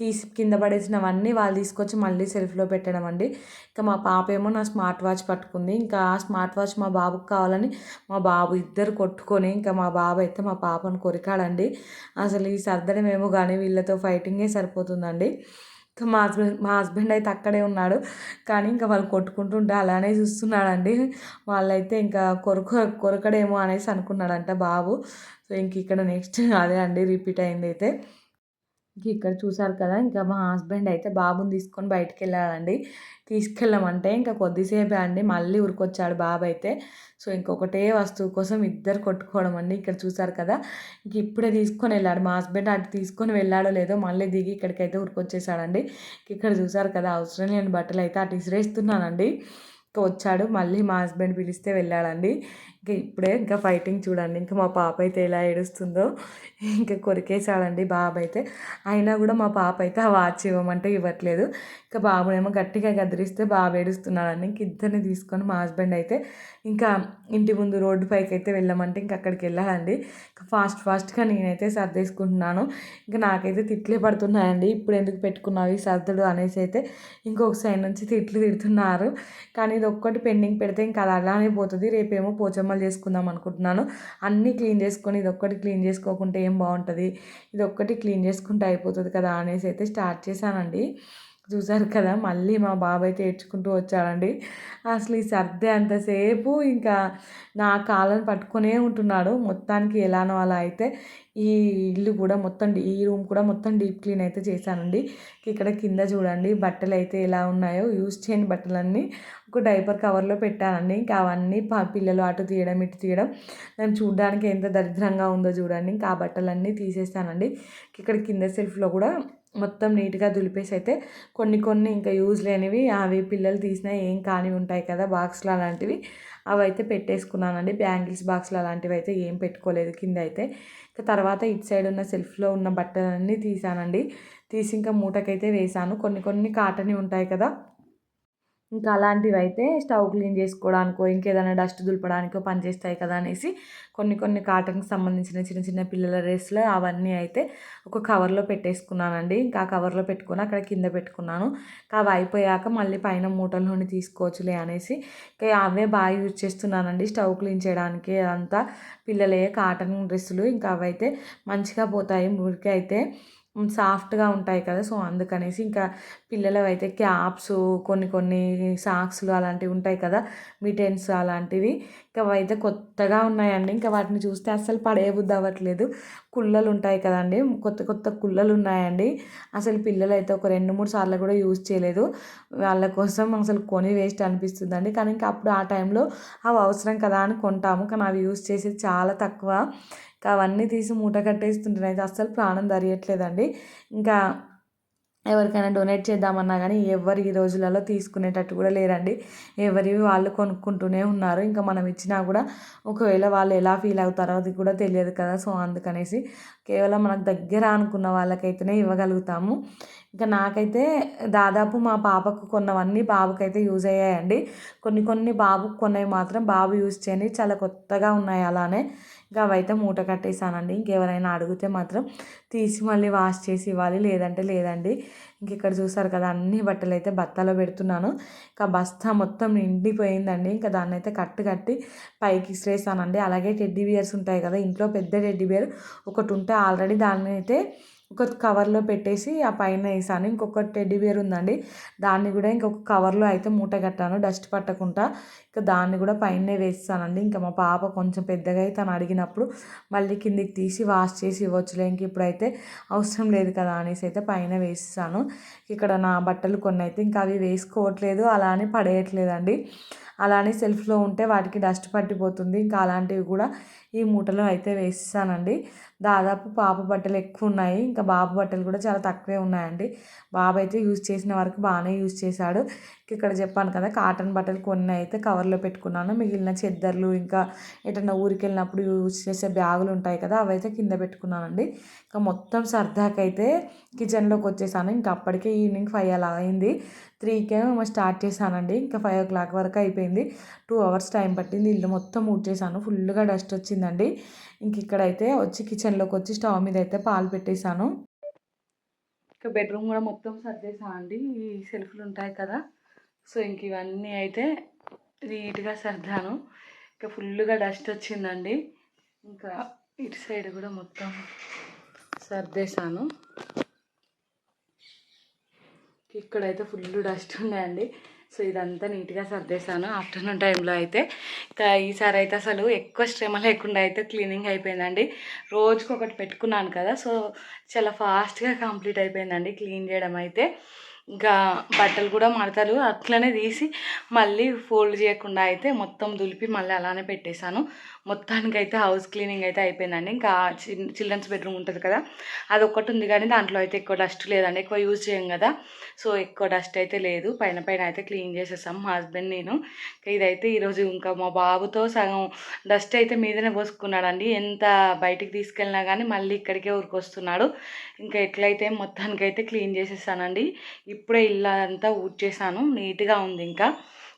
తీసి కింద పడేసినవన్నీ వాళ్ళు తీసుకొచ్చి మళ్ళీ సెల్ఫ్లో పెట్టడం అండి ఇంకా మా పాప ఏమో నా స్మార్ట్ వాచ్ పట్టుకుంది. ఇంకా ఆ స్మార్ట్ వాచ్ మా బాబుకి కావాలని మా బాబు ఇద్దరు కొట్టుకొని ఇంకా మా బాబు అయితే మా పాపను కొరికాడండి. అసలు ఈ సర్దడం ఏమో కానీ వీళ్ళతో ఫైటింగే సరిపోతుందండి. ఇంకా మా హస్బెండ్ మా హస్బెండ్ అయితే అక్కడే ఉన్నాడు. కానీ ఇంకా వాళ్ళు కొట్టుకుంటుంటే అలానే చూస్తున్నాడండి. వాళ్ళైతే ఇంకా కొరక కొరకడేమో అనేసి అనుకున్నాడంట బాబు. సో ఇంక ఇక్కడ నెక్స్ట్ అదే అండి రిపీట్ అయింది అయితే ఇక్కడ చూసారు కదా ఇంకా మా హస్బెండ్ అయితే బాబుని తీసుకొని బయటికి వెళ్ళాడండి. తీసుకెళ్ళమంటే ఇంకా కొద్దిసేపే అండి మళ్ళీ ఉరికొచ్చాడు బాబు అయితే. సో ఇంకొకటే వస్తువు కోసం ఇద్దరు కొట్టుకోవడం అండి ఇక్కడ చూసారు కదా. ఇంక ఇప్పుడే తీసుకొని వెళ్ళాడు. మా హస్బెండ్ అటు తీసుకొని వెళ్ళాడో లేదో మళ్ళీ దిగి ఇక్కడికైతే ఉరికొచ్చేసాడండి ఇక్కడ చూసారు కదా అవసరం లేని బట్టలు అయితే అటు ఇసిరేస్తున్నానండి. ఇంకా వచ్చాడు మళ్ళీ మా హస్బెండ్ పిలిస్తే వెళ్ళాడండి. ఇంకా ఇప్పుడే ఇంకా ఫైటింగ్ చూడండి. ఇంకా మా పాప అయితే ఎలా ఏడుస్తుందో ఇంకా కొరికేసాడండి బాబు అయితే అయినా కూడా మా పాప అయితే ఆ వాచ్ ఇవ్వమంటే ఇవ్వట్లేదు. ఇంకా బాబునేమో గట్టిగా గదిరిస్తే బాబు ఏడుస్తున్నాడండి ఇంక ఇద్దరిని తీసుకొని మా హస్బెండ్ అయితే ఇంకా ఇంటి ముందు రోడ్డు పైకి అయితే వెళ్ళమంటే ఇంక అక్కడికి వెళ్ళాలండి. ఇంకా ఫాస్ట్ ఫాస్ట్గా నేనైతే సర్దేసుకుంటున్నాను. ఇంకా నాకైతే తిట్లే పడుతున్నాయండి. ఇప్పుడు ఎందుకు పెట్టుకున్నావు ఈ సర్దుడు అనేసి అయితే ఇంకొక సైడ్ నుంచి తిట్లు తిడుతున్నారు. కానీ ఇది ఒక్కటి పెండింగ్ పెడితే ఇంకా అది అలానే పోతుంది. రేపేమో పోచమ్మలు చేసుకుందాం అనుకుంటున్నాను. అన్నీ క్లీన్ చేసుకొని ఇది ఒక్కటి క్లీన్ చేసుకోకుంటే ఏం బాగుంటుంది? ఇది ఒక్కటి క్లీన్ చేసుకుంటే అయిపోతుంది కదా అనేసి అయితే స్టార్ట్ చేశానండి. చూసారు కదా మళ్ళీ మా బాబాయ్ అయితే ఏడ్చుకుంటూ వచ్చాడండి. అసలు ఈ సర్దే అంతసేపు ఇంకా నా కాళ్ళని పట్టుకునే ఉంటున్నాడు. మొత్తానికి ఎలానో అలా అయితే ఈ ఇల్లు కూడా మొత్తం ఈ రూమ్ కూడా మొత్తం డీప్ క్లీన్ అయితే చేశానండి. ఇక్కడ కింద చూడండి బట్టలు అయితే ఎలా ఉన్నాయో యూజ్ చేయని బట్టలన్నీ ఒక డైపర్ కవర్లో పెట్టానండి. ఇంకా అవన్నీ పిల్లలు అటు తీయడం ఇటు తీయడం నేను చూడడానికి ఎంత దరిద్రంగా ఉందో చూడండి. ఇంకా ఆ బట్టలన్నీ తీసేస్తానండి ఇక్కడ కింద సెల్ఫ్లో కూడా మొత్తం నీట్గా దులిపేసి అయితే కొన్ని కొన్ని ఇంకా యూజ్ లేనివి అవి పిల్లలు తీసినా ఏం కానివి ఉంటాయి కదా బాక్స్లు అలాంటివి అవి అయితే పెట్టేసుకున్నానండి. బ్యాంగిల్స్ బాక్స్లు అలాంటివి అయితే ఏం పెట్టుకోలేదు కింద అయితే ఇంకా తర్వాత ఇటు సైడ్ ఉన్న సెల్ఫ్లో ఉన్న బట్టలన్నీ తీసానండి. తీసి ఇంకా మూటకైతే వేసాను. కొన్ని కొన్ని కాటన్ ఉంటాయి కదా ఇంకా అలాంటివి అయితే స్టవ్ క్లీన్ చేసుకోవడానికో ఇంకేదైనా డస్ట్ దులపడానికో పనిచేస్తాయి కదా అనేసి కొన్ని కొన్ని కాటన్కి సంబంధించిన చిన్న చిన్న పిల్లల డ్రెస్లు అవన్నీ అయితే ఒక కవర్లో పెట్టేసుకున్నానండి. ఇంకా ఆ కవర్లో పెట్టుకుని అక్కడ కింద పెట్టుకున్నాను. అవి అయిపోయాక మళ్ళీ పైన మూటల నుండి తీసుకోవచ్చులే అనేసి ఇంకా అవే బాగా యూజ్ చేస్తున్నానండి స్టవ్ క్లీన్ చేయడానికి. అంతా పిల్లలే కాటన్ డ్రెస్సులు ఇంకా అవైతే మంచిగా పోతాయి. మురికి అయితే సాఫ్ట్గా ఉంటాయి కదా! సో అందుకనేసి ఇంకా పిల్లలవి అయితే క్యాప్స్ కొన్ని కొన్ని సాక్స్లు అలాంటివి ఉంటాయి కదా! మిటెన్స్ అలాంటివి. ఇంకా అయితే కొత్తగా ఉన్నాయండి. ఇంకా వాటిని చూస్తే అస్సలు పడేయబుద్ధి అవ్వట్లేదు కుళ్ళలు ఉంటాయి కదండి! కొత్త కొత్త కుళ్ళలు ఉన్నాయండి అసలు పిల్లలు అయితే ఒక రెండు మూడు సార్లు కూడా యూజ్ చేయలేదు. వాళ్ళ కోసం అసలు కొని వేస్ట్ అనిపిస్తుందండి. కానీ ఇంకా అప్పుడు ఆ టైంలో అవి అవసరం కదా! అని కొంటాము. కానీ అవి యూజ్ చేసేది చాలా తక్కువ. ఇంకా అవన్నీ తీసి మూట కట్టేస్తుంటే అస్సలు ప్రాణం దరియట్లేదండి ఇంకా ఎవరికైనా డొనేట్ చేద్దామన్నా కానీ ఎవరు ఈ రోజులలో తీసుకునేటట్టు కూడా లేరండి. ఎవరివి వాళ్ళు కొనుక్కుంటూనే ఉన్నారు. ఇంకా మనం ఇచ్చినా కూడా ఒకవేళ వాళ్ళు ఎలా ఫీల్ అవుతారో అది కూడా తెలియదు కదా. సో అందుకనేసి కేవలం మనకు దగ్గర అనుకున్న వాళ్ళకైతేనే ఇవ్వగలుగుతాము. ఇంకా నాకైతే దాదాపు మా పాపకు కొన్నవన్నీ బాబుకైతే యూజ్ అయ్యాయండి. కొన్ని కొన్ని బాబుకు కొన్నవి మాత్రం బాబు యూజ్ చేయని చాలా కొత్తగా ఉన్నాయి అలానే. ఇంకా అవైతే మూట కట్టేసానండి ఇంకెవరైనా అడిగితే మాత్రం తీసి మళ్ళీ వాష్ చేసి ఇవ్వాలి. లేదంటే లేదండి. ఇంక ఇక్కడ చూసారు కదా అన్ని బట్టలు అయితే బత్తాలో పెడుతున్నాను. ఇంకా బస్తా మొత్తం నిండిపోయిందండి. ఇంకా దాన్ని అయితే కట్టు కట్టి పైకి ఇసిరేసానండి. అలాగే టెడ్డీ బియర్స్ ఉంటాయి కదా ఇంట్లో పెద్ద టెడ్డీ బియర్ ఒకటి ఉంటే ఆల్రెడీ దాన్ని అయితే ఒక కవర్లో పెట్టేసి ఆ పైన వేసాను. ఇంకొక టెడ్డీ బేర్ ఉందండి. దాన్ని కూడా ఇంకొక కవర్లో అయితే మూట కట్టాను డస్ట్ పట్టకుండా. ఇంకా దాన్ని కూడా పైనే వేస్తానండి. ఇంకా మా పాప కొంచెం పెద్దగా అయితే తను అడిగినప్పుడు మళ్ళీ కిందికి తీసి వాష్ చేసి ఇవ్వచ్చులే ఇంక ఇప్పుడైతే అవసరం లేదు కదా అనేసి అయితే పైన వేస్తాను. ఇక్కడ నా బట్టలు కొన్ని అయితే ఇంకా అవి వేసుకోవట్లేదు అలా అని పడేయట్లేదండి. అలానే సెల్ఫ్లో ఉంటే వాటికి డస్ట్ పట్టిపోతుంది. ఇంకా అలాంటివి కూడా ఈ మూటలో అయితే వేస్తానండి. దాదాపు పాప బట్టలు ఎక్కువ ఉన్నాయి. ఇంకా బాబు బట్టలు కూడా చాలా తక్కువే ఉన్నాయండి. బాబు అయితే యూజ్ చేసిన వరకు బాగానే యూజ్ చేశాడు. ఇక్కడ చెప్పాను కదా కాటన్ బట్టలు కొన్ని అయితే కవర్లో పెట్టుకున్నాను. మిగిలిన చెద్దర్లు ఇంకా ఎటన్నా ఊరికి వెళ్ళినప్పుడు యూజ్ చేసే బ్యాగులు ఉంటాయి కదా అవి అయితే కింద పెట్టుకున్నానండి. ఇంకా మొత్తం సర్దాకైతే కిచెన్లోకి వచ్చేసాను. ఇంకా అప్పటికే ఈవినింగ్ ఫైవ్ అలా అయింది. త్రీకే స్టార్ట్ చేశానండి. ఇంకా ఫైవ్ ఓ క్లాక్ వరకు అయిపోయింది. టూ అవర్స్ టైం పట్టింది. ఇల్లు మొత్తం ఊడ్చేసాను ఫుల్గా డస్ట్ వచ్చిందండి. ఇంక ఇక్కడైతే వచ్చి కిచెన్లోకి వచ్చి స్టవ్ మీద అయితే పాలు పెట్టేశాను. ఇంకా బెడ్రూమ్ కూడా మొత్తం సర్దేశాను అండి ఈ సెల్ఫ్లు ఉంటాయి కదా సో ఇంక ఇవన్నీ అయితే నీట్గా సర్దాను. ఇంకా ఫుల్గా డస్ట్ వచ్చిందండి. ఇంకా ఇటు సైడ్ కూడా మొత్తం సర్దేశాను. ఇక్కడైతే ఫుల్ డస్ట్ ఉన్నాయండి. సో ఇదంతా నీట్గా సర్దేశాను ఆఫ్టర్నూన్ టైంలో అయితే. ఇంకా ఈసారి అయితే అసలు ఎక్కువ శ్రమ లేకుండా అయితే క్లీనింగ్ అయిపోయిందండి. రోజుకి ఒకటి పెట్టుకున్నాను కదా సో చాలా ఫాస్ట్గా కంప్లీట్ అయిపోయిందండి క్లీన్ చేయడం అయితే. ఇంకా బట్టలు కూడా మడతలు అట్లనే తీసి మళ్ళీ ఫోల్డ్ చేయకుండా అయితే మొత్తం దులిపి మళ్ళీ అలానే పెట్టేశాను. మొత్తానికైతే హౌస్ క్లీనింగ్ అయితే అయిపోయిందండి. ఇంకా చిల్డ్రన్స్ బెడ్రూమ్ ఉంటుంది కదా అది ఒక్కటి ఉంది కానీ దాంట్లో అయితే ఎక్కువ డస్ట్ లేదండి. ఎక్కువ యూజ్ చేయం కదా సో ఎక్కువ డస్ట్ అయితే లేదు. పైన పైన అయితే క్లీన్ చేసేసాం మా హస్బెండ్ నేను. ఇదైతే ఈరోజు ఇంకా మా బాబుతో సగం డస్ట్ అయితే మీదనే పోసుకున్నాడండి. ఎంత బయటికి తీసుకెళ్ళినా కానీ మళ్ళీ ఇక్కడికే ఊరికొస్తున్నాడు. ఇంకా ఎట్లయితే మొత్తానికైతే క్లీన్ చేసేసానండి. ఇప్పుడే ఇల్లు అంతా ఊడ్చేసాను. నీట్గా ఉంది ఇంకా.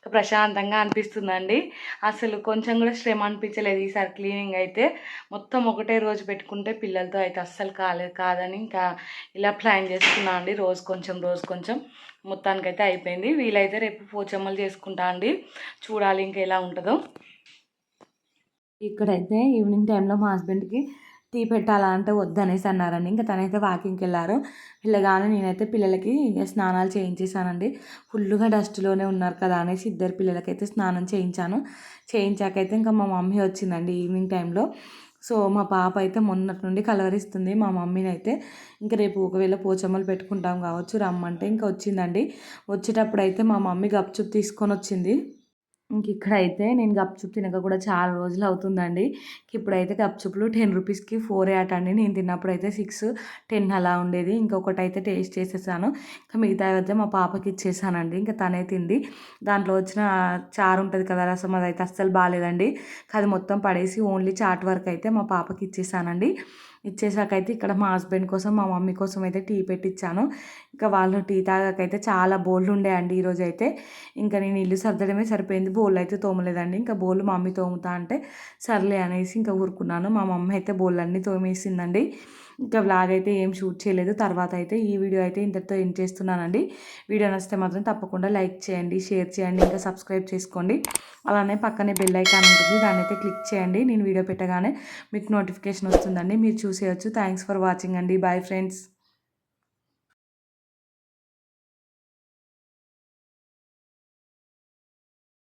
ప్రశాంతంగా అనిపిస్తుందండి. అసలు కొంచెం కూడా శ్రమ అనిపించలేదు ఈసారి క్లీనింగ్ అయితే. మొత్తం ఒకటే రోజు పెట్టుకుంటే పిల్లలతో అయితే అస్సలు కాలేదు కాదని ఇంకా ఇలా ప్లాన్ చేసుకున్నాను అండి. రోజు కొంచెం రోజు కొంచెం మొత్తానికైతే అయిపోయింది. వీలైతే రేపు పోచమ్మలు చేసుకుంటా అండి. చూడాలి ఇంకా ఎలా ఉంటుందో. ఇక్కడైతే ఈవినింగ్ టైంలో మా హస్బెండ్కి టీ పెట్టాలా అంటే వద్దనేసి అన్నారండి. ఇంకా తనైతే వాకింగ్కి వెళ్ళారు పిల్లగానే నేనైతే పిల్లలకి స్నానాలు చేయించేసానండి. ఫుల్గా డస్ట్లోనే ఉన్నారు కదా అనేసి ఇద్దరు పిల్లలకైతే స్నానం చేయించాను. చేయించాకైతే ఇంకా మా మమ్మీ వచ్చిందండి ఈవినింగ్ టైంలో. సో మా పాప అయితే మొన్నటి నుండి కలవరిస్తుంది. మా మమ్మీని అయితే ఇంకా రేపు ఒకవేళ పోచమ్మలు పెట్టుకుంటాం కావచ్చు రమ్మంటే ఇంకా వచ్చిందండి. వచ్చేటప్పుడు అయితే మా మమ్మీ గప్చుప్ తీసుకొని వచ్చింది. ఇంక ఇక్కడైతే నేను గప్చుప్ తినక కూడా చాలా రోజులు అవుతుందండి. ఇప్పుడైతే గప్చుప్లు టెన్ రూపీస్కి ఫోర్ యాట్ అండి. నేను తిన్నప్పుడు అయితే సిక్స్ టెన్ అలా ఉండేది. ఇంకొకటి అయితే టేస్ట్ చేసేసాను. ఇంకా మిగతా అయితే మా పాపకి ఇచ్చేసానండి. ఇంకా తనే తింది. దాంట్లో వచ్చిన చారు ఉంటుంది కదా రసం అది అయితే అస్సలు బాగాలేదండి అది మొత్తం పడేసి ఓన్లీ చాట్ వరకు అయితే మా పాపకి ఇచ్చేసానండి. ఇచ్చేసాకైతే ఇక్కడ మా హస్బెండ్ కోసం మా మమ్మీ కోసం అయితే టీ పెట్టించాను ఇంకా వాళ్ళు టీ తాగాకైతే చాలా బోళ్ళు ఉండే అండి ఈరోజు అయితే ఇంకా నేను ఇల్లు సర్దడమే సరిపోయింది. బోళ్ళు అయితే తోమలేదండి. ఇంకా బోళ్ళు మమ్మీ తోముతా అంటే సర్లే అనేసి ఇంకా ఊరుకున్నాను. మా మమ్మీ అయితే బోళ్ళు అన్నీ తోమేసిందండి. ఇంకా వ్లాగ్ అయితే ఏం షూట్ చేయలేదు. తర్వాత అయితే ఈ వీడియో అయితే ఇంతటితో ఏం చేస్తున్నానండి. వీడియో నచ్చితే మాత్రం తప్పకుండా లైక్ చేయండి షేర్ చేయండి ఇంకా సబ్స్క్రైబ్ చేసుకోండి. అలానే పక్కనే బెల్ ఐకాన్ ఉంటుంది. దాన్ని అయితే క్లిక్ చేయండి. నేను వీడియో పెట్టగానే మీకు నోటిఫికేషన్ వస్తుందండి. మీరు చూసేయచ్చు. థ్యాంక్స్ ఫర్ వాచింగ్ అండి. Bye friends